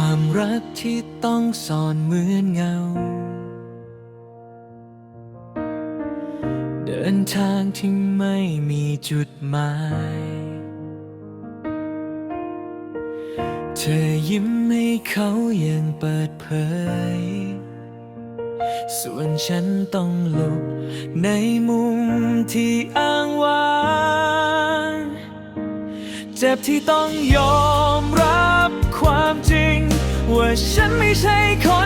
ความรักที่ต้องซ่อนเหมือนเงา เดินทางที่ไม่มีจุดหมาย เธอยิ้มให้เขาอย่างเปิดเผย ส่วนฉันต้องหลบในมุมที่อ้างว้าง เจ็บที่ต้องยอม ว่าฉันไม่ใช่คน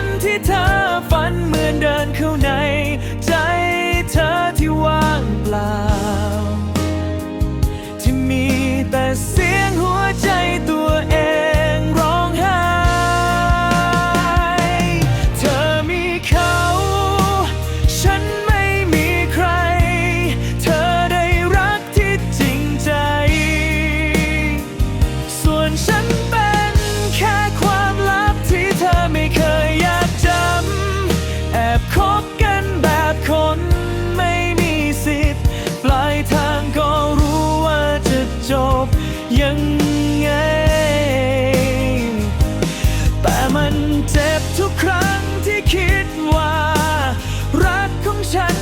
คบกันแบบคนไม่มีสิทธิ์ ปลายทางก็รู้ว่าจะจบยังไง แต่มันเจ็บทุกครั้งที่คิดว่า รักของฉัน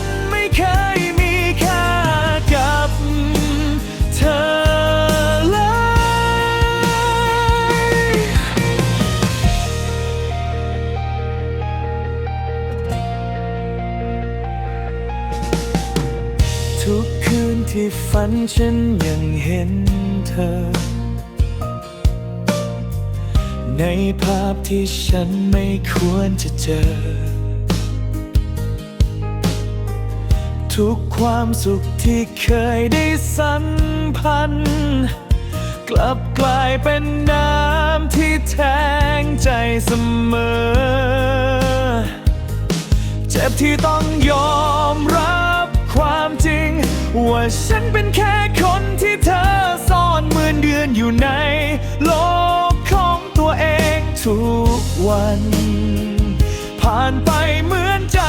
ทุกคืนที่ฝันฉันยังเห็นเธอ ในภาพที่ฉันไม่ควรจะเจอ ทุกความสุขที่เคยได้สัมพันธ์ กลับกลายเป็นน้ำที่แทงใจเสมอ เจ็บที่ต้องยอมรับ ว่าฉันเป็นแค่คนที่เธอซ่อนเหมือนเดือนอยู่ในโลกของตัวเองทุกวัน ผ่านไปเหมือนใจ